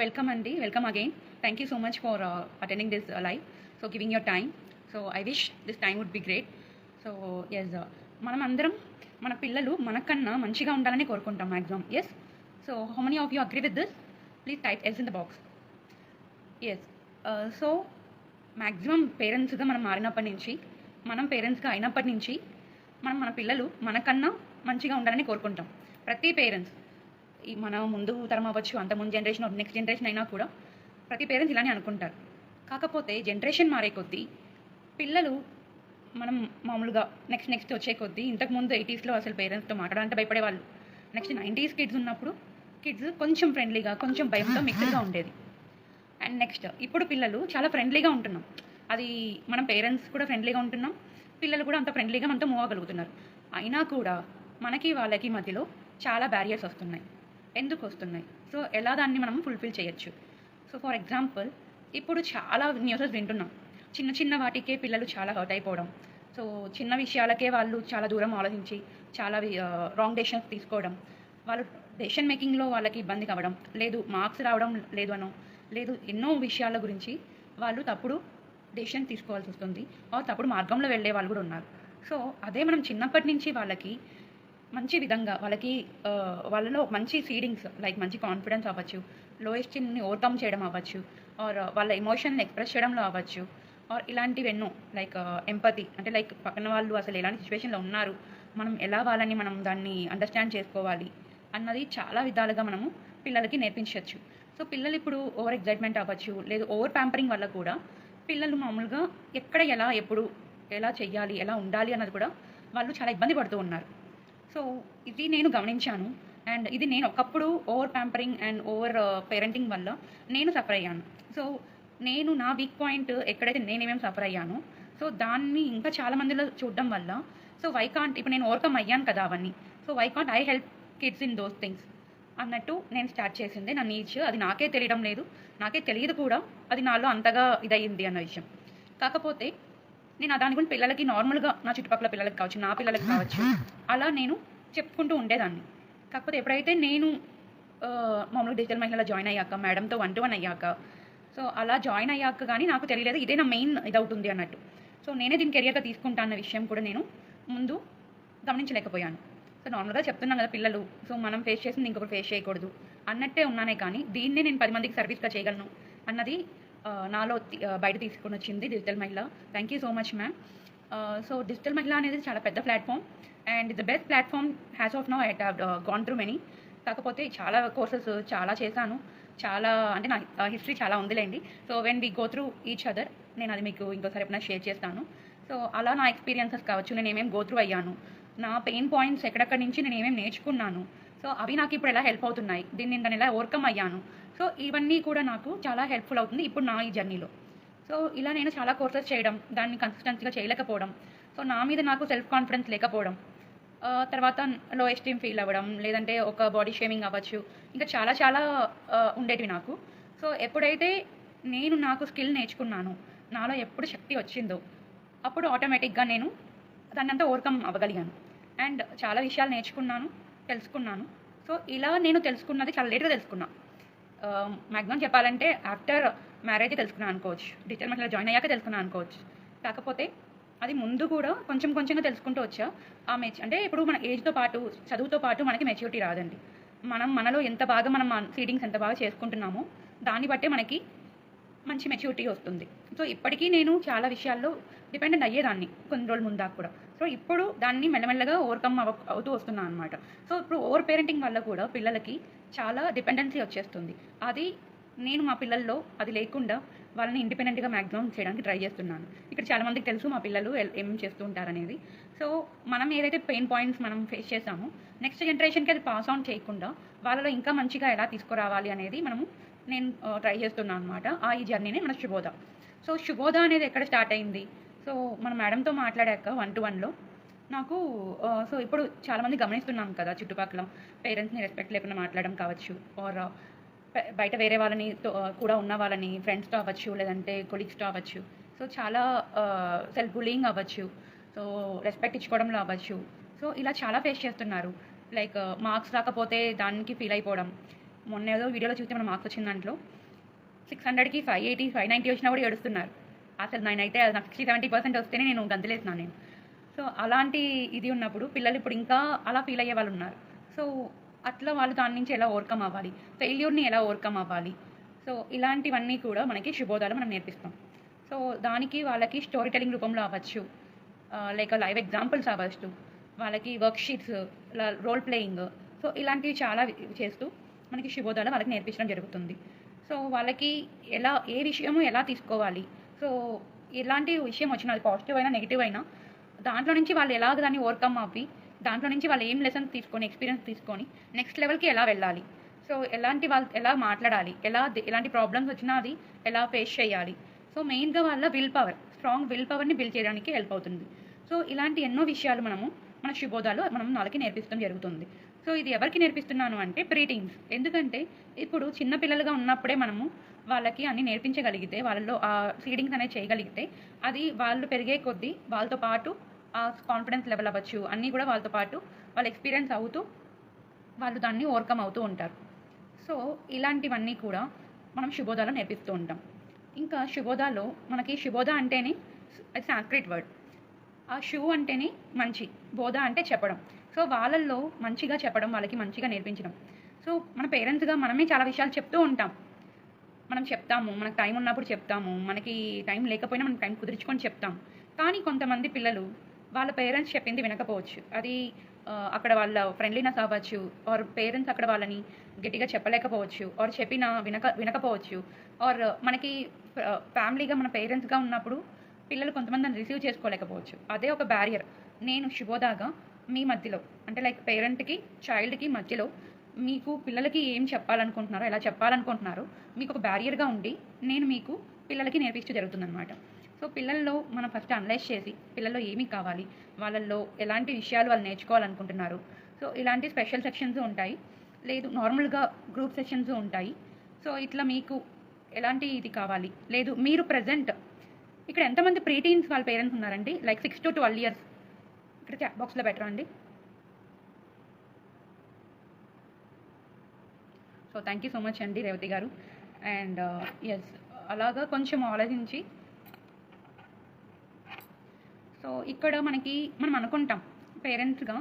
Welcome అండి welcome again thank you so much for attending this live so giving your time so I wish this time would be great so yes మనం అందరం మన పిల్లలు మనకన్నా మంచిగా ఉండాలని కోరుకుంటాం maximum yes so how many of you agree with this please type yes in the box yes so maximum పేరెంట్స్గా మనం మారినప్పటి నుంచి మనం పేరెంట్స్గా అయినప్పటి నుంచి మనం మన పిల్లలు మనకన్నా మంచిగా ఉండాలని కోరుకుంటాం. ప్రతి పేరెంట్స్ ఈ మన ముందు తరం అవ్వచ్చు అంత ముందు జనరేషన్ నెక్స్ట్ జనరేషన్ అయినా కూడా ప్రతి పేరెంట్స్ ఇలానే అనుకుంటారు. కాకపోతే జనరేషన్ మారే కొద్దీ పిల్లలు మనం మామూలుగా నెక్స్ట్ నెక్స్ట్ వచ్చే కొద్దీ ఇంతకుముందు ఎయిటీస్లో అసలు పేరెంట్స్తో మాట్లాడాలంటే భయపడేవాళ్ళు. నెక్స్ట్ నైంటీస్ కిడ్స్ ఉన్నప్పుడు కిడ్స్ కొంచెం ఫ్రెండ్లీగా కొంచెం భయంతో మిక్స్డ్గా ఉండేది. అండ్ నెక్స్ట్ ఇప్పుడు పిల్లలు చాలా ఫ్రెండ్లీగా ఉంటున్నాం. అది మనం పేరెంట్స్ కూడా ఫ్రెండ్లీగా ఉంటున్నాం. పిల్లలు కూడా అంత ఫ్రెండ్లీగా మనతో మూవ్ అవ్వగలుగుతున్నారు. అయినా కూడా మనకి వాళ్ళకి మధ్యలో చాలా బ్యారియర్స్ వస్తున్నాయి. ఎందుకు వస్తున్నాయి సో ఎలా దాన్ని మనం ఫుల్ఫిల్ చేయొచ్చు? సో ఫర్ ఎగ్జాంపుల్ ఇప్పుడు చాలా న్యూసెస్ వింటున్నాం. చిన్న చిన్న వాటికే పిల్లలు చాలా హర్ట్ అయిపోవడం. సో చిన్న విషయాలకే వాళ్ళు చాలా దూరం ఆలోచించి చాలా రాంగ్ డెసిషన్స్ తీసుకోవడం. వాళ్ళు డెసిషన్ మేకింగ్లో వాళ్ళకి ఇబ్బంది కావడం. లేదు మార్క్స్ రావడం లేదు అనో లేదు ఎన్నో విషయాల గురించి వాళ్ళు తప్పుడు డెసిషన్ తీసుకోవాల్సి వస్తుంది. ఆ తప్పుడు మార్గంలో వెళ్ళే వాళ్ళు కూడా ఉన్నారు. సో అదే మనం చిన్నప్పటి నుంచి వాళ్ళకి మంచి విధంగా వాళ్ళకి వాళ్ళలో మంచి సీడింగ్స్ లైక్ మంచి కాన్ఫిడెన్స్ అవ్వచ్చు. లోయెస్ట్ని ఓవర్కమ్ చేయడం అవ్వచ్చు. ఆర్ uh, వాళ్ళ ఎమోషన్ని ఎక్స్ప్రెస్ చేయడంలో అవ్వచ్చు. ఆర్ ఇలాంటివెన్నో లైక్ ఎంపతి uh, అంటే లైక్ పక్కన వాళ్ళు అసలు ఎలాంటి సిచ్యువేషన్లో ఉన్నారు మనం ఎలా వాళ్ళని మనం దాన్ని అండర్స్టాండ్ చేసుకోవాలి అన్నది చాలా విధాలుగా మనము పిల్లలకి నేర్పించవచ్చు సో పిల్లలు ఇప్పుడు ఓవర్ ఎగ్జైట్మెంట్ అవ్వచ్చు లేదు ఓవర్ ప్యాంపరింగ్ వల్ల కూడా పిల్లలు మామూలుగా ఎక్కడ ఎలా ఎప్పుడు ఎలా చెయ్యాలి ఎలా ఉండాలి అన్నది కూడా వాళ్ళు చాలా ఇబ్బంది పడుతూ ఉన్నారు. సో ఇది నేను గమనించాను. అండ్ ఇది నేను ఒకప్పుడు over pampering and over parenting వల్ల నేను సఫర్ అయ్యాను. సో నేను నా వీక్ పాయింట్ ఎక్కడైతే నేనేమేమి సఫర్ అయ్యాను సో దాన్ని ఇంకా చాలా మందిలో చూడడం వల్ల సో వై కాంట్ ఇప్పుడు నేను ఓవర్కమ్ అయ్యాను కదా అవన్నీ. So why can't I help kids in those things అన్నట్టు నేను స్టార్ట్ చేసింది నా నీచ్ అది నాకే తెలియడం లేదు. నాకే తెలియదు కూడా. అది నాలో అంతగా ఇదయ్యింది అన్న విషయం. కాకపోతే నేను దాని గురించి పిల్లలకి నార్మల్గా నా చుట్టుపక్కల పిల్లలకి కావచ్చు నా పిల్లలకి కావచ్చు అలా నేను చెప్పుకుంటూ ఉండేదాన్ని. కాకపోతే ఎప్పుడైతే నేను మామూలుగా డిజిటల్ మహిళలో జాయిన్ అయ్యాక మేడంతో వన్ టు వన్ అయ్యాక సో అలా జాయిన్ అయ్యాక కానీ నాకు తెలియలేదు ఇదే నా మెయిన్ ఇదవుతుంది అన్నట్టు. సో నేనే దీని కెరియర్గా తీసుకుంటా అన్న విషయం కూడా నేను ముందు గమనించలేకపోయాను. సో నార్మల్గా చెప్తున్నాం కదా పిల్లలు సో మనం ఫేస్ చేసింది ఇంకొకరు ఫేస్ చేయకూడదు అన్నట్టే ఉన్నానే కానీ దీన్నే నేను పది మందికి సర్వీస్గా చేయగలను అన్నది నాలో బయట తీసుకొని వచ్చింది డిజిటల్ మహిళ. Thank you so much ma'am so digital మహిళ అనేది చాలా పెద్ద platform and the best platform has of no I'd have gone through many కాకపోతే చాలా కోర్సెస్ చాలా చేశాను. చాలా అంటే నా హిస్టరీ చాలా ఉందిలేండి. So when we go through each other నేను అది మీకు ఇంకోసారి ఎప్పుడైనా షేర్ చేస్తాను. సో అలా నా ఎక్స్పీరియన్సెస్ కావచ్చు నేను ఏమేమి గో త్రూ అయ్యాను. నా పెయిన్ పాయింట్స్ ఎక్కడెక్కడి నుంచి నేను ఏమేమి నేర్చుకున్నాను. సో అవి నాకు ఇప్పుడు ఎలా హెల్ప్ అవుతున్నాయి? దీన్ని నేను ఎలా ఓవర్కమ్ అయ్యాను? సో ఇవన్నీ కూడా నాకు చాలా హెల్ప్ఫుల్ అవుతుంది ఇప్పుడు నా ఈ జర్నీలో సో ఇలా నేను చాలా కోర్సెస్ చేయడం దాన్ని కన్సిస్టెన్సీగా చేయలేకపోవడం సో నా మీద నాకు సెల్ఫ్ కాన్ఫిడెన్స్ లేకపోవడం తర్వాత లో ఎస్టీమ్ ఫీల్ అవ్వడం లేదంటే ఒక బాడీ షేమింగ్ అవ్వచ్చు ఇంకా చాలా చాలా ఉండేటివి నాకు. సో ఎప్పుడైతే నేను నాకు స్కిల్ నేర్చుకున్నాను నాలో ఎప్పుడు శక్తి వచ్చిందో అప్పుడు ఆటోమేటిక్గా నేను దాన్నంతా ఓవర్కమ్ అవ్వగలిగాను. అండ్ చాలా విషయాలు నేర్చుకున్నాను తెలుసుకున్నాను. సో ఇలా నేను తెలుసుకున్నది చాలా లేట్గా తెలుసుకున్నాను Um, మ్యాక్సిమం చెప్పాలంటే ఆఫ్టర్ మ్యారేజ్ తెలుసుకున్నాను అనుకోవచ్చు. డిజిటల్ మార్కెట్లో జాయిన్ అయ్యాక తెలుసుకున్నాను అనుకోవచ్చు. కాకపోతే అది ముందు కూడా కొంచెం కొంచెంగా తెలుసుకుంటూ వచ్చా. ఆ మెచ్ అంటే ఇప్పుడు మన ఏజ్తో పాటు చదువుతో పాటు మనకి మెచ్యూరిటీ రాదండి. మనం మనలో ఎంత బాగా మనం సీడింగ్స్ ఎంత బాగా చేసుకుంటున్నామో దాన్ని బట్టే మనకి మంచి మెచ్యూరిటీ వస్తుంది. సో ఇప్పటికీ నేను చాలా విషయాల్లో డిపెండెంట్ అయ్యేదాన్ని కొన్ని రోజుల ముందా కూడా. సో ఇప్పుడు దాన్ని మెల్లమెల్లగా ఓవర్కమ్ అవ అవుతూ వస్తున్నాను అనమాట సో ఇప్పుడు ఓవర్ పేరెంటింగ్ వల్ల కూడా పిల్లలకి చాలా డిపెండెన్సీ వచ్చేస్తుంది. అది నేను మా పిల్లల్లో అది లేకుండా వాళ్ళని ఇండిపెండెంట్గా మ్యాక్సిమం చేయడానికి ట్రై చేస్తున్నాను. ఇక్కడ చాలామందికి తెలుసు మా పిల్లలు ఏం చేస్తూ ఉంటారనేది. సో మనం ఏదైతే పెయిన్ పాయింట్స్ మనం ఫేస్ చేసామో నెక్స్ట్ జనరేషన్కి అది పాస్ ఆన్ చేయకుండా వాళ్ళలో ఇంకా మంచిగా ఎలా తీసుకురావాలి అనేది మనము నేను ట్రై చేస్తున్నాను అనమాట ఆ ఈ జర్నీనే మన శుభోద. సో శుభోద అనేది ఎక్కడ స్టార్ట్ అయింది? సో మన మేడంతో మాట్లాడాక వన్ టు వన్లో నాకు సో ఇప్పుడు చాలామంది గమనిస్తున్నాం కదా చుట్టుపక్కల పేరెంట్స్ని రెస్పెక్ట్ లేకుండా మాట్లాడడం కావచ్చు ఆర్ బయట వేరే వాళ్ళని కూడా ఉన్న వాళ్ళని ఫ్రెండ్స్తో అవ్వచ్చు లేదంటే కొలీగ్స్తో అవ్వచ్చు. సో చాలా సెల్ఫ్ బులింగ్ అవ్వచ్చు సో రెస్పెక్ట్ ఇచ్చుకోవడంలో అవ్వచ్చు. సో ఇలా చాలా ఫేస్ చేస్తున్నారు. లైక్ మార్క్స్ రాకపోతే దానికి ఫీల్ అయిపోవడం. మొన్న ఏదో వీడియోలో చూస్తే మన మార్క్స్ వచ్చిన దాంట్లో. సిక్స్ హండ్రెడ్కి ఫైవ్ ఎయిటీ ఫైవ్ నైంటీ వచ్చినా కూడా ఏడుస్తున్నారు. అసలు నేనైతే నాకు సిక్స్టీ సెవెంటీ పర్సెంట్ వస్తేనే నేను గంతులేస్తున్నాను నేను. సో అలాంటి ఇది ఉన్నప్పుడు పిల్లలు ఇప్పుడు ఇంకా అలా ఫీల్ అయ్యే వాళ్ళు ఉన్నారు. సో అట్లా వాళ్ళు దాని నుంచి ఎలా ఓవర్కమ్ అవ్వాలి? ఫెయిల్యూర్ని ఎలా ఓవర్కమ్ అవ్వాలి? సో ఇలాంటివన్నీ కూడా మనకి శుభోదాలు మనం నేర్పిస్తాం. సో దానికి వాళ్ళకి స్టోరీ టెలింగ్ రూపంలో అవ్వచ్చు. లైక్ లైవ్ ఎగ్జాంపుల్స్ అవ్వచ్చు. వాళ్ళకి వర్క్షీట్స్ రోల్ ప్లేయింగ్ సో ఇలాంటివి చాలా చేస్తూ మనకి శుభోదాలు వాళ్ళకి నేర్పించడం జరుగుతుంది. సో వాళ్ళకి ఎలా ఏ విషయము ఎలా తీసుకోవాలి? సో ఎలాంటి విషయం వచ్చినా అది పాజిటివ్ అయినా నెగిటివ్ అయినా దాంట్లో నుంచి వాళ్ళు ఎలాగ దాన్ని ఓవర్కమ్ అవ్వి దాంట్లో నుంచి వాళ్ళు ఏం లెసన్స్ తీసుకొని ఎక్స్పీరియన్స్ తీసుకొని నెక్స్ట్ లెవెల్కి ఎలా వెళ్ళాలి? సో ఎలాంటి వాళ్ళు ఎలా మాట్లాడాలి? ఎలా ఎలాంటి ప్రాబ్లమ్స్ వచ్చినా అది ఎలా ఫేస్ చేయాలి? సో మెయిన్గా వాళ్ళ విల్ పవర్ స్ట్రాంగ్ విల్ పవర్ని బిల్డ్ చేయడానికి హెల్ప్ అవుతుంది. సో ఇలాంటి ఎన్నో విషయాలు మనము మన శుభోదాలు మనం వాళ్ళకి నేర్పిస్తాం జరుగుతుంది. సో ఇది ఎవరికి నేర్పిస్తున్నాను అంటే ప్రీటీన్స్ ఎందుకంటే ఇప్పుడు చిన్న పిల్లలుగా ఉన్నప్పుడే మనము వాళ్ళకి అన్ని నేర్పించగలిగితే వాళ్ళలో ఆ సీడింగ్స్ అనేది చేయగలిగితే అది వాళ్ళు పెరిగే కొద్దీ వాళ్ళతో పాటు కాన్ఫిడెన్స్ లెవెల్ అవ్వచ్చు. అన్నీ కూడా వాళ్ళతో పాటు వాళ్ళు ఎక్స్పీరియన్స్ అవుతూ వాళ్ళు దాన్ని ఓవర్కమ్ అవుతూ ఉంటారు. సో ఇలాంటివన్నీ కూడా మనం శుభోదాలో నేర్పిస్తూ ఉంటాం. ఇంకా శుభోదాలో మనకి శుభోద అంటేనే సాంస్క్రిట్ వర్డ్ ఆ షూ అంటేనే మంచి బోధ అంటే చెప్పడం. సో వాళ్ళల్లో మంచిగా చెప్పడం వాళ్ళకి మంచిగా నేర్పించడం. సో మన పేరెంట్స్గా మనమే చాలా విషయాలు చెప్తూ ఉంటాం. మనం చెప్తాము మనకు టైం ఉన్నప్పుడు చెప్తాము మనకి టైం లేకపోయినా మనం టైం కుదుర్చుకొని చెప్తాం. కానీ కొంతమంది పిల్లలు వాళ్ళ పేరెంట్స్ చెప్పింది వినకపోవచ్చు. అది అక్కడ వాళ్ళ ఫ్రెండ్లీనెస్ అవ్వచ్చు ఆర్ పేరెంట్స్ అక్కడ వాళ్ళని గట్టిగా చెప్పలేకపోవచ్చు ఆర్ చెప్పినా వినక వినకపోవచ్చు. ఆర్ మనకి ఫ్యామిలీగా మన పేరెంట్స్గా ఉన్నప్పుడు పిల్లలు కొంతమందిని రిసీవ్ చేసుకోలేకపోవచ్చు. అదే ఒక బ్యారియర్ నేను శుభోదాగా మీ మధ్యలో అంటే లైక్ పేరెంట్కి చైల్డ్కి మధ్యలో మీకు పిల్లలకి ఏం చెప్పాలనుకుంటున్నారో ఎలా చెప్పాలనుకుంటున్నారో మీకు ఒక బ్యారియర్గా ఉండి నేను మీకు పిల్లలకి నేర్పించడం జరుగుతుందన్నమాట. సో పిల్లల్లో మనం ఫస్ట్ అనలైజ్ చేసి పిల్లల్లో ఏమి కావాలి వాళ్ళల్లో ఎలాంటి విషయాలు వాళ్ళు నేర్చుకోవాలనుకుంటున్నారు. సో ఇలాంటి స్పెషల్ సెక్షన్స్ ఉంటాయి. లేదు నార్మల్గా గ్రూప్ సెషన్స్ ఉంటాయి. సో ఇట్లా మీకు ఎలాంటి ఇది కావాలి? లేదు మీరు ప్రజెంట్ ఇక్కడ ఎంతమంది ప్రీటీన్స్ వాళ్ళ పేరెంట్స్ ఉన్నారండి? Like six to twelve years ఇక్కడ చాట్ బాక్స్లో పెట్టరా అండి? So thank you so much అండి రేవతి గారు. అండ్ ఎస్ uh, అలాగా కొంచెం ఆలోచించి సో ఇక్కడ మనకి మనం అనుకుంటాం పేరెంట్స్గా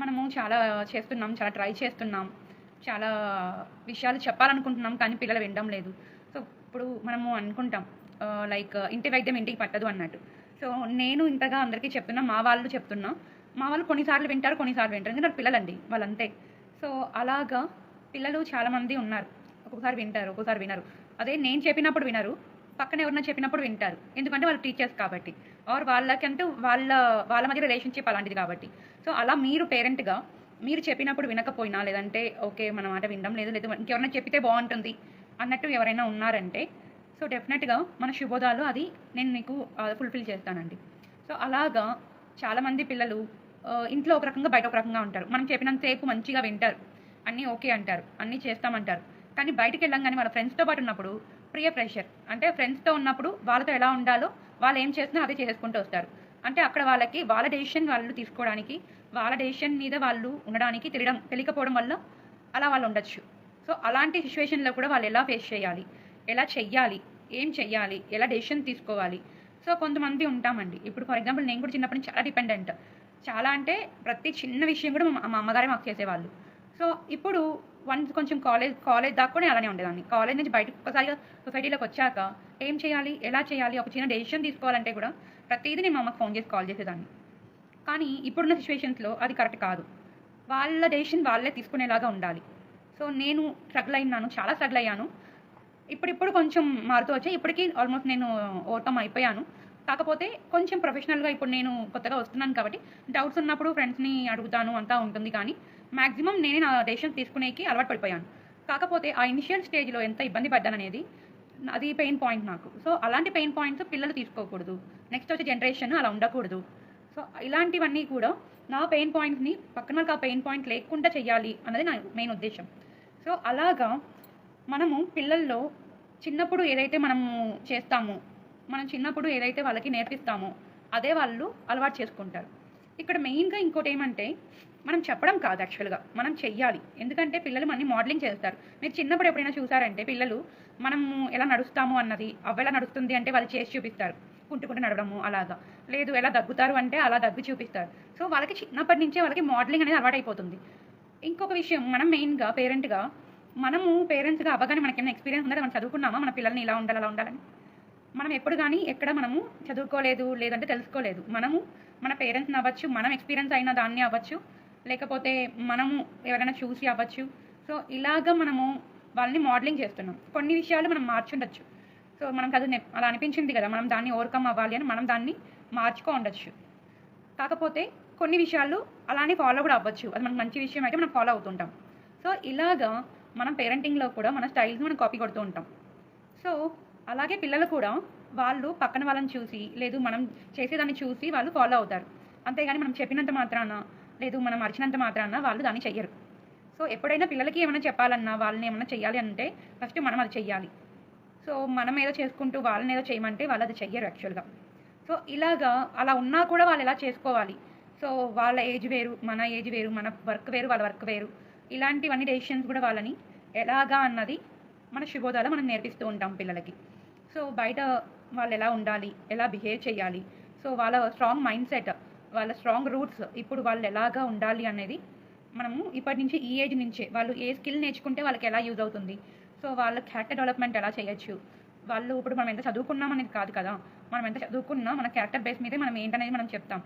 మనము చాలా చేస్తున్నాం చాలా ట్రై చేస్తున్నాం చాలా విషయాలు చెప్పాలనుకుంటున్నాం కానీ పిల్లలు వినడం లేదు. సో ఇప్పుడు మనము అనుకుంటాం లైక్ ఇంటి వైద్యం ఇంటికి పట్టదు అన్నట్టు. సో నేను ఇంతగా అందరికీ చెప్తున్నా మా వాళ్ళు చెప్తున్నా మా వాళ్ళు కొన్నిసార్లు వింటారు కొన్నిసార్లు వింటారు ఎందుకంటే పిల్లలండి వాళ్ళంతే. సో అలాగా పిల్లలు చాలామంది ఉన్నారు. ఒక్కొక్కసారి వింటారు ఒక్కొక్కసారి వినరు. అదే నేను చెప్పినప్పుడు వినరు పక్కన ఎవరైనా చెప్పినప్పుడు వింటారు. ఎందుకంటే వాళ్ళు టీచర్స్ కాబట్టి. ఆర్ వాళ్ళకంటూ వాళ్ళ వాళ్ళ మధ్య రిలేషన్షిప్ అలాంటిది కాబట్టి. సో అలా మీరు పేరెంట్గా మీరు చెప్పినప్పుడు వినకపోయినా లేదంటే ఓకే మన మాట వినడం లేదు లేదు ఇంకెవరైనా చెప్పితే బాగుంటుంది అన్నట్టు ఎవరైనా ఉన్నారంటే సో డెఫినెట్గా మన శుభోదాలు అది నేను మీకు ఫుల్ఫిల్ చేస్తానండి. సో అలాగా చాలామంది పిల్లలు ఇంట్లో ఒక రకంగా బయట ఒక రకంగా ఉంటారు. మనం చెప్పినంతసేపు మంచిగా వింటారు. అన్నీ ఓకే అంటారు. అన్నీ చేస్తామంటారు. కానీ బయటికి వెళ్ళంగానే వాళ్ళ ఫ్రెండ్స్తో పాటు ఉన్నప్పుడు ప్రియ ప్రెషర్ అంటే ఫ్రెండ్స్తో ఉన్నప్పుడు వాళ్ళతో ఎలా ఉండాలో వాళ్ళు ఏం చేస్తున్నా అదే చేసుకుంటూ వస్తారు. అంటే అక్కడ వాళ్ళకి వాళ్ళ డెసిషన్ వాళ్ళు తీసుకోవడానికి వాళ్ళ డెసిషన్ మీద వాళ్ళు ఉండడానికి తెలియడం తెలియకపోవడం వల్ల అలా వాళ్ళు ఉండొచ్చు. సో అలాంటి సిచ్యువేషన్లో కూడా వాళ్ళు ఎలా ఫేస్ చేయాలి? ఎలా చెయ్యాలి? ఏం చెయ్యాలి? ఎలా డెసిషన్ తీసుకోవాలి? సో కొంతమంది ఉంటామండి. ఇప్పుడు ఫర్ ఎగ్జాంపుల్ నేను కూడా చిన్నప్పటి నుంచి చాలా డిపెండెంట్ చాలా అంటే ప్రతి చిన్న విషయం కూడా మా అమ్మగారే మాకు చేసేవాళ్ళు. సో ఇప్పుడు వన్స్ కొంచెం కాలేజ్ కాలేజ్ దాకా కూడా అలానే ఉండేదాన్ని. కాలేజ్ నుంచి బయటకు ఒకసారిగా సొసైటీలోకి వచ్చాక ఏం చేయాలి? ఎలా చేయాలి? ఒక చిన్న డెసిషన్ తీసుకోవాలంటే కూడా ప్రతిదీ నేను మా అమ్మకి ఫోన్ చేసి కాల్ చేసేదాన్ని. కానీ ఇప్పుడున్న సిచ్యువేషన్స్లో అది కరెక్ట్ కాదు. వాళ్ళ డెసిషన్ వాళ్ళే తీసుకునేలాగా ఉండాలి. సో నేను స్ట్రగుల్ అయినాను చాలా స్ట్రగుల్ అయ్యాను. ఇప్పుడిప్పుడు కొంచెం మారుతూ వచ్చాయి. ఇప్పటికీ ఆల్మోస్ట్ నేను ఓవర్కమ్ అయిపోయాను. కాకపోతే కొంచెం ప్రొఫెషనల్గా ఇప్పుడు నేను కొత్తగా వస్తున్నాను కాబట్టి డౌట్స్ ఉన్నప్పుడు ఫ్రెండ్స్ని అడుగుతాను అంతా ఉంటుంది. కానీ మ్యాక్సిమం నేనే నా డెసిషన్ తీసుకునేకి అలవాటు పడిపోయాను. కాకపోతే ఆ ఇనిషియల్ స్టేజ్లో ఎంత ఇబ్బంది పడ్డాననేది అది పెయిన్ పాయింట్ నాకు. సో అలాంటి పెయిన్ పాయింట్స్ పిల్లలు తీసుకోకూడదు. నెక్స్ట్ వచ్చే జనరేషన్ అలా ఉండకూడదు. సో ఇలాంటివన్నీ కూడా నా పెయిన్ పాయింట్స్ని పక్కన వాళ్ళకి ఆ పెయిన్ పాయింట్ లేకుండా చెయ్యాలి అన్నది నా మెయిన్ ఉద్దేశం. సో అలాగా మనము పిల్లల్లో చిన్నప్పుడు ఏదైతే మనము చేస్తామో మనం చిన్నప్పుడు ఏదైతే వాళ్ళకి నేర్పిస్తామో అదే వాళ్ళు అలవాటు చేసుకుంటారు. ఇక్కడ మెయిన్గా ఇంకోటి ఏమంటే మనం చెప్పడం కాదు యాక్చువల్గా మనం చెయ్యాలి. ఎందుకంటే పిల్లలు మనని మోడలింగ్ చేస్తారు. మీరు చిన్నప్పుడు ఎప్పుడైనా చూసారంటే పిల్లలు మనము ఎలా నడుస్తాము అన్నది అవ్వెలా నడుస్తుంది అంటే వాళ్ళు చేసి చూపిస్తారు. కుంటుకుంటూ నడవడము అలాగా. లేదు ఎలా దగ్గుతారు అంటే అలా దగ్గు చూపిస్తారు. సో వాళ్ళకి చిన్నప్పటి నుంచే వాళ్ళకి మోడలింగ్ అనేది అలవాటైపోతుంది. ఇంకొక విషయం మనం మెయిన్గా పేరెంట్గా మనము పేరెంట్స్గా అవ్వగానే మనకేమైనా ఎక్స్పీరియన్స్ ఉందా? మనం చదువుకున్నామా? మన పిల్లల్ని ఇలా ఉండాలి అలా ఉండాలని. మనం ఎప్పుడు కానీ ఎక్కడ మనము చదువుకోలేదు లేదంటే తెలుసుకోలేదు. మనము మన పేరెంట్స్ని అవ్వచ్చు మనం ఎక్స్పీరియన్స్ అయిన దాన్ని అవ్వచ్చు. లేకపోతే మనము ఎవరైనా చూసి అవ్వచ్చు. సో ఇలాగ మనము వాళ్ళని మోడలింగ్ చేస్తున్నాం. కొన్ని విషయాలు మనం మార్చుండొచ్చు. సో మనకు అది అలా అనిపించింది కదా మనం దాన్ని ఓవర్కమ్ అవ్వాలి అని మనం దాన్ని మార్చుకో ఉండొచ్చు. కాకపోతే కొన్ని విషయాలు అలానే ఫాలో కూడా అవ్వచ్చు. అది మనకు మంచి విషయం అయితే మనం ఫాలో అవుతుంటాం. సో ఇలాగా మనం పేరెంటింగ్లో కూడా మన స్టైల్స్ని మనం కాపీ కొడుతూ ఉంటాం. సో అలాగే పిల్లలు కూడా వాళ్ళు పక్కన వాళ్ళని చూసి లేదు మనం చేసేదాన్ని చూసి వాళ్ళు ఫాలో అవుతారు. అంతేగాని మనం చెప్పినంత మాత్రాన లేదు మనం అరిచినంత మాత్రాన వాళ్ళు దాన్ని చెయ్యరు. సో ఎప్పుడైనా పిల్లలకి ఏమైనా చెప్పాలన్నా వాళ్ళని ఏమైనా చెయ్యాలి అంటే ఫస్ట్ మనం అది చెయ్యాలి. సో మనం ఏదో చేసుకుంటూ వాళ్ళని ఏదో చేయమంటే వాళ్ళు అది చెయ్యరు యాక్చువల్గా. సో ఇలాగా అలా ఉన్నా కూడా వాళ్ళు ఎలా చేసుకోవాలి? సో వాళ్ళ ఏజ్ వేరు మన ఏజ్ వేరు మన వర్క్ వేరు వాళ్ళ వర్క్ వేరు. ఇలాంటివన్నీ డెసిషన్స్ కూడా వాళ్ళని ఎలాగా అన్నది మన శుభోదాలు మనం నేర్పిస్తూ ఉంటాం పిల్లలకి. సో బయట వాళ్ళు ఎలా ఉండాలి ఎలా బిహేవ్ చేయాలి? సో వాళ్ళ స్ట్రాంగ్ మైండ్ సెట్ వాళ్ళ స్ట్రాంగ్ రూట్స్ ఇప్పుడు వాళ్ళు ఎలాగా ఉండాలి అనేది మనము ఇప్పటి నుంచి ఈ ఏజ్ నుంచే వాళ్ళు ఏ స్కిల్ నేర్చుకుంటే వాళ్ళకి ఎలా యూజ్ అవుతుంది. సో వాళ్ళ క్యారెక్టర్ డెవలప్మెంట్ ఎలా చేయొచ్చు? వాళ్ళు ఇప్పుడు మనం ఎంత చదువుకున్నాం అనేది కాదు కదా. మనం ఎంత చదువుకున్నా మన క్యారెక్టర్ బేస్ మీదే మనం ఏంటనేది మనం చెప్తాం.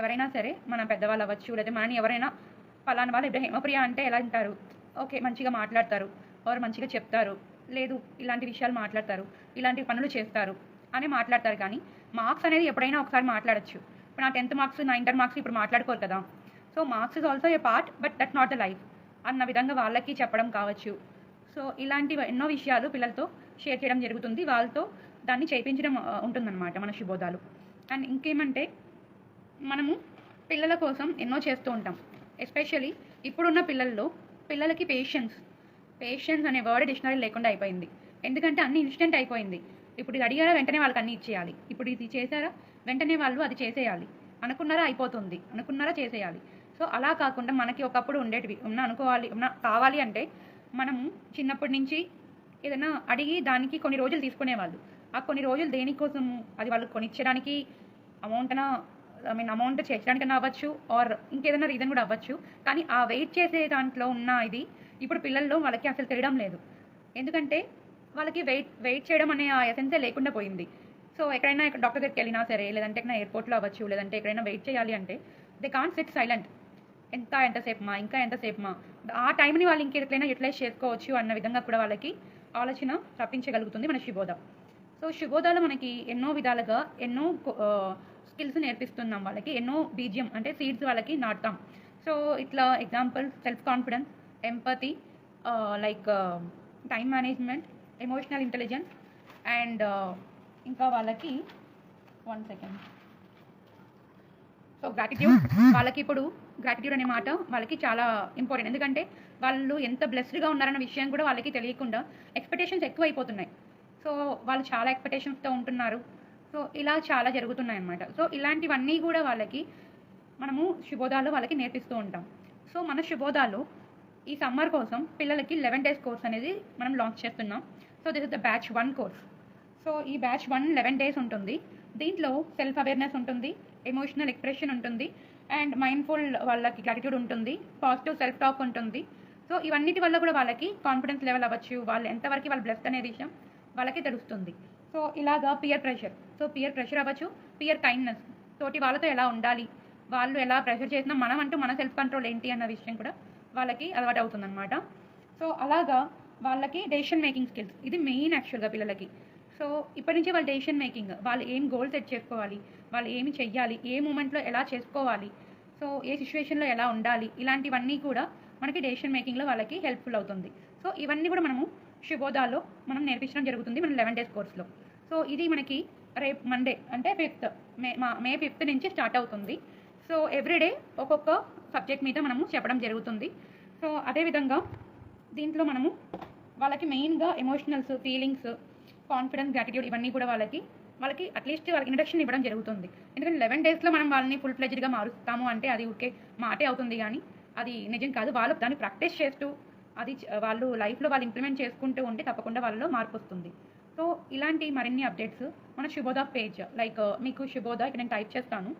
ఎవరైనా సరే మన పెద్దవాళ్ళు అవ్వచ్చు లేదా మనని ఎవరైనా పలానా వాళ్ళు ఇప్పుడు హేమప్రియ అంటే ఎలా అంటారు ఓకే మంచిగా మాట్లాడతారు వారు మంచిగా చెప్తారు? లేదు ఇలాంటి విషయాలు మాట్లాడతారు ఇలాంటి పనులు చేస్తారు అని మాట్లాడతారు కానీ మార్క్స్ అనేది ఎప్పుడైనా ఒకసారి మాట్లాడచ్చు. ఇప్పుడు నా టెన్త్ మార్క్స్ నా ఇంటర్ మార్క్స్ ఇప్పుడు మాట్లాడుకోరు కదా. So marks is also a part but that not the life అన్న విధంగా వాళ్ళకి చెప్పడం కావచ్చు. సో ఇలాంటి ఎన్నో విషయాలు పిల్లలతో షేర్ చేయడం జరుగుతుంది. వాళ్ళతో దాన్ని చేయించడం ఉంటుందన్నమాట మన శుభోదాలు అండ్ ఇంకేమంటే మనము పిల్లల కోసం ఎన్నో చేస్తూ ఉంటాం. ఎస్పెషలీ ఇప్పుడున్న పిల్లల్లో పిల్లలకి పేషెన్స్ పేషెన్స్ అనే వర్డ్ డిక్షనరీ లేకుండా అయిపోయింది. ఎందుకంటే అన్ని ఇన్స్టెంట్ అయిపోయింది. ఇప్పుడు ఇది అడిగారా వెంటనే వాళ్ళకి అన్ని ఇచ్చేయాలి. ఇప్పుడు ఇది చేశారా? వెంటనే వాళ్ళు అది చేసేయాలి. అనుకున్నారా అయిపోతుంది. అనుకున్నారా చేసేయాలి. సో అలా కాకుండా మనకి ఒకప్పుడు ఉండేటివి. ఉన్న అనుకోవాలి ఉన్న కావాలి అంటే మనము చిన్నప్పటి నుంచి ఏదైనా అడిగి దానికి కొన్ని రోజులు తీసుకునేవాళ్ళు. ఆ కొన్ని రోజులు దేనికోసం అది వాళ్ళు కొనిచ్చడానికి అమౌంట్న ఐ మీన్ అమౌంట్ చేర్చడానికన్నా అవ్వచ్చు ఆర్ ఇంకేదైనా రీజన్ కూడా అవ్వచ్చు. కానీ ఆ వెయిట్ చేసే దాంట్లో ఉన్న ఇది ఇప్పుడు పిల్లల్లో వాళ్ళకి అసలు తెలియడం లేదు. ఎందుకంటే వాళ్ళకి వెయిట్ వెయిట్ చేయడం అనే ఆ ఎసెన్సే లేకుండా పోయింది. సో ఎక్కడైనా డాక్టర్ దగ్గరికి వెళ్ళినా సరే లేదంటే ఎక్కడైనా ఎయిర్పోర్ట్లో అవ్వచ్చు లేదంటే ఎక్కడైనా వెయిట్ చేయాలి అంటే దే కాంట్ సిట్ సైలెంట్ ఎంత ఎంతసేపు మా ఇంకా ఎంతసేపుమా ఆ టైంని వాళ్ళు ఇంకెట్లయినా యూటిలైజ్ చేసుకోవచ్చు అన్న విధంగా కూడా వాళ్ళకి ఆలోచన రప్పించగలుగుతుంది మన శుభోద. సో శుభోదాలో మనకి ఎన్నో విధాలుగా ఎన్నో స్కిల్స్ నేర్పిస్తున్నాం వాళ్ళకి ఎన్నో బీజియం అంటే సీడ్స్ వాళ్ళకి నాటుతాం. సో ఇట్లా example self confidence empathy like time management emotional intelligence and ఇంకా వాళ్ళకి వన్ సెకండ్ సో గ్రాటిట్యూడ్ వాళ్ళకి ఇప్పుడు గ్రాటిట్యూడ్ అనే మాట వాళ్ళకి చాలా ఇంపార్టెంట్ ఎందుకంటే వాళ్ళు ఎంత బ్లెస్డ్గా ఉన్నారన్న విషయం కూడా వాళ్ళకి తెలియకుండా ఎక్స్పెక్టేషన్స్ ఎక్కువ అయిపోతున్నాయి సో వాళ్ళు చాలా ఎక్స్పెక్టేషన్స్తో ఉంటున్నారు. సో ఇలా చాలా జరుగుతున్నాయి అన్నమాట. సో ఇలాంటివన్నీ కూడా వాళ్ళకి మనము శుభోదాలు వాళ్ళకి నేర్పిస్తూ ఉంటాం. సో మన శుభోదాలు ఈ సమ్మర్ కోసం పిల్లలకి లెవెన్ డేస్ కోర్స్ అనేది మనం లాంచ్ చేస్తున్నాం. So this is the batch one course so ఈ బ్యాచ్ వన్ లెవెన్ డేస్ ఉంటుంది. దీంట్లో సెల్ఫ్ అవేర్నెస్ ఉంటుంది ఎమోషనల్ ఎక్స్ప్రెషన్ ఉంటుంది అండ్ మైండ్ఫుల్ వాళ్ళకి గ్రాటిట్యూడ్ ఉంటుంది పాజిటివ్ సెల్ఫ్ టాక్ ఉంటుంది. సో ఇవన్నిటి వల్ల కూడా వాళ్ళకి కాన్ఫిడెన్స్ లెవెల్ అవ్వచ్చు వాళ్ళు ఎంతవరకు వాళ్ళు బ్లెస్డ్ అనే విషయం వాళ్ళకి తెలుస్తుంది. సో ఇలాగా peer pressure so peer pressure అవ్వచ్చు పియర్ కైండ్నెస్ తోటి వాళ్ళతో ఎలా ఉండాలి వాళ్ళు ఎలా ప్రెషర్ చేసినా మనం అంటూ మన సెల్ఫ్ కంట్రోల్ ఏంటి అన్న విషయం కూడా వాళ్ళకి అలవాటు అవుతుందన్నమాట. సో అలాగా వాళ్ళకి డెసిషన్ మేకింగ్ స్కిల్స్ ఇది మెయిన్ యాక్చువల్గా పిల్లలకి. సో ఇప్పటి నుంచి వాళ్ళ డెసిషన్ మేకింగ్ వాళ్ళు ఏం గోల్ సెట్ చేసుకోవాలి వాళ్ళు ఏమి చెయ్యాలి ఏ మూమెంట్లో ఎలా చేసుకోవాలి సో ఏ సిచ్యువేషన్లో ఎలా ఉండాలి ఇలాంటివన్నీ కూడా మనకి డెసిషన్ మేకింగ్లో వాళ్ళకి హెల్ప్ఫుల్ అవుతుంది. సో ఇవన్నీ కూడా మనము శుభోదాలో మనం నేర్పించడం జరుగుతుంది మన లెవెన్ డేస్ కోర్స్లో సో ఇది మనకి రేపు మండే అంటే ఫిఫ్త్ మే మా మే ఫిఫ్త్ నుంచి స్టార్ట్ అవుతుంది. సో ఎవ్రీడే ఒక్కొక్క సబ్జెక్ట్ మీద మనము చెప్పడం జరుగుతుంది. సో అదేవిధంగా దీంట్లో మనము వాళ్ళకి మెయిన్గా ఎమోషనల్స్ ఫీలింగ్స్ కాన్ఫిడెన్స్ గ్రాటిట్యూడ్ ఇవన్నీ కూడా వాళ్ళకి వాళ్ళకి అట్లీస్ట్ వాళ్ళకి ఇంట్రడక్షన్ ఇవ్వడం జరుగుతుంది. ఎందుకంటే లెవెన్ డేస్లో మనం వాళ్ళని ఫుల్ ఫ్లెజ్డ్గా మారుస్తాము అంటే అది ఊరికే మాటే అవుతుంది కానీ అది నిజం కాదు. వాళ్ళు దాన్ని ప్రాక్టీస్ చేస్తూ అది వాళ్ళు లైఫ్లో వాళ్ళు ఇంప్లిమెంట్ చేసుకుంటూ ఉంటే తప్పకుండా వాళ్ళలో మార్పు వస్తుంది. సో ఇలాంటి మరిన్ని అప్డేట్స్ మన శుభోదా పేజ్ లైక్ మీకు శుభోదా ఇక్కడ నేను టైప్ చేస్తాను.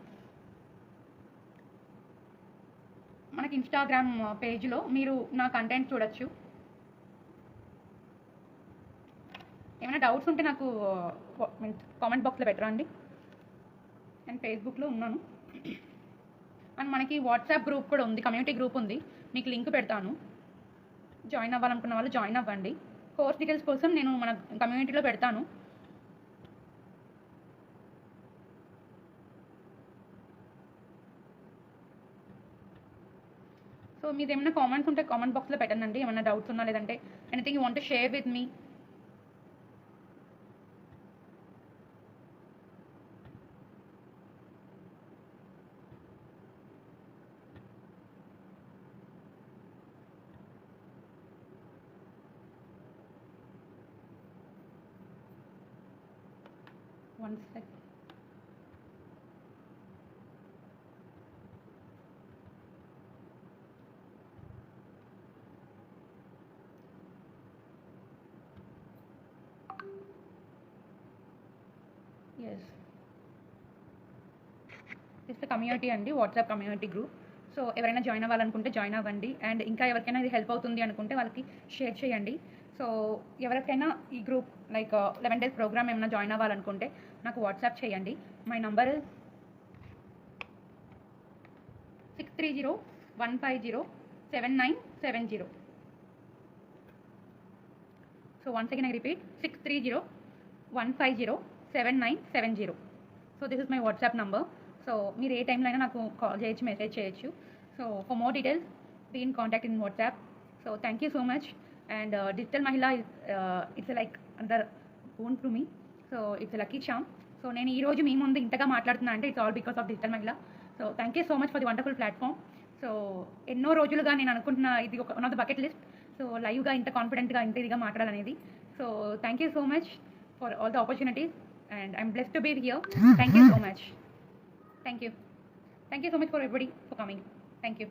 మనకి ఇన్స్టాగ్రామ్ పేజ్లో మీరు నా కంటెంట్ చూడొచ్చు. ఏమైనా డౌట్స్ ఉంటే నాకు కామెంట్ బాక్స్లో పెట్టరా అండి? నేను ఫేస్బుక్లో ఉన్నాను. అండ్ మనకి వాట్సాప్ గ్రూప్ కూడా ఉంది కమ్యూనిటీ గ్రూప్ ఉంది. మీకు లింక్ పెడతాను. జాయిన్ అవ్వాలనుకున్న వాళ్ళు జాయిన్ అవ్వండి. కోర్స్ డీటెయిల్స్ కోసం నేను మన కమ్యూనిటీలో పెడతాను. సో మీదేమైనా ఏమైనా కామెంట్స్ ఉంటే కామెంట్ బాక్స్లో పెట్టండి ఏమైనా డౌట్స్ ఉన్నా లేదంటే anything you want share with me one sec yes it's community అండి వాట్సాప్ కమ్యూనిటీ గ్రూప్ సో ఎవరైనా జాయిన్ అవ్వాలనుకుంటే జాయిన్ అవ్వండి. అండ్ ఇంకా ఎవరికైనా ఇది హెల్ప్ అవుతుంది అనుకుంటే వాళ్ళకి షేర్ చేయండి. సో ఎవరికైనా ఈ group like eleven days program ఏమైనా జాయిన్ అవ్వాలనుకుంటే నాకు వాట్సాప్ చేయండి. My number six three zero one five zero seven nine seven zero so once again I repeat six three zero one five zero seven nine seven zero so this is my WhatsApp number so మీరు ఏ టైంలో అయినా నాకు call చేయొచ్చు message చేయొచ్చు. So for more details be in contact in WhatsApp so thank you so much and digital మహిళ it's like under own to me so it's lucky charm so నేను ఈరోజు మీ ముందు ఇంతగా మాట్లాడుతున్నా అంటే it's all because of digital మహిళ so thank you so much for the wonderful platform so ఎన్నో రోజులుగా నేను అనుకుంటున్న ఇది ఒక one of the bucket list so లైవ్గా ఇంత కాన్ఫిడెంట్గా ఇంత ఇదిగా మాట్లాడాలనేది. So thank you so much for all the opportunities and I'm bless to be here thank you so much thank you thank you so much for everybody for coming thank you